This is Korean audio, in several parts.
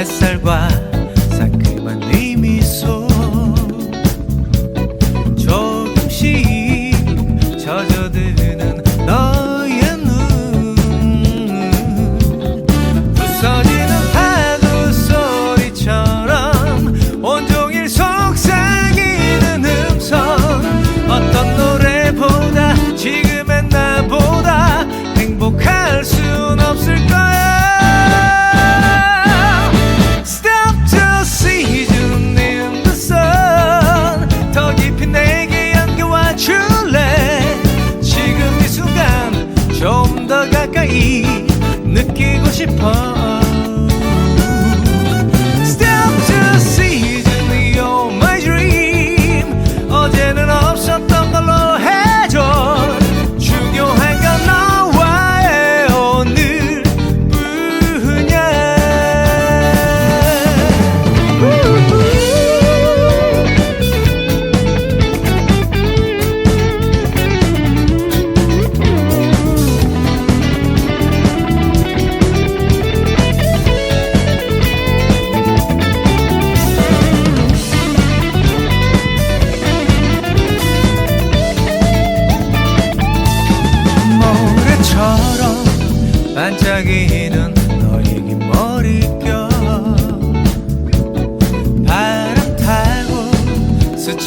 햇살과 상큼한 네 미소 조금씩 젖어드는 너의 눈. 부서지는 파도 소리처럼 온종일 속삭이는 음성. 어떤 노래보다 지금의 나보다 행복할 순 없을 걸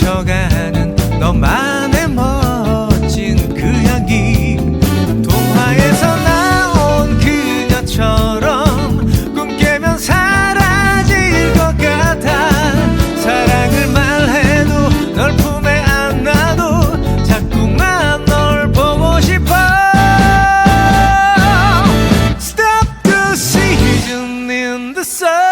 스쳐가는 너만의 멋진 그 향기. 동화에서 나온 그녀처럼 꿈 깨면 사라질 것 같아. 사랑을 말해도 널 품에 안아도 자꾸만 널 보고 싶어. Stop the season in the sun.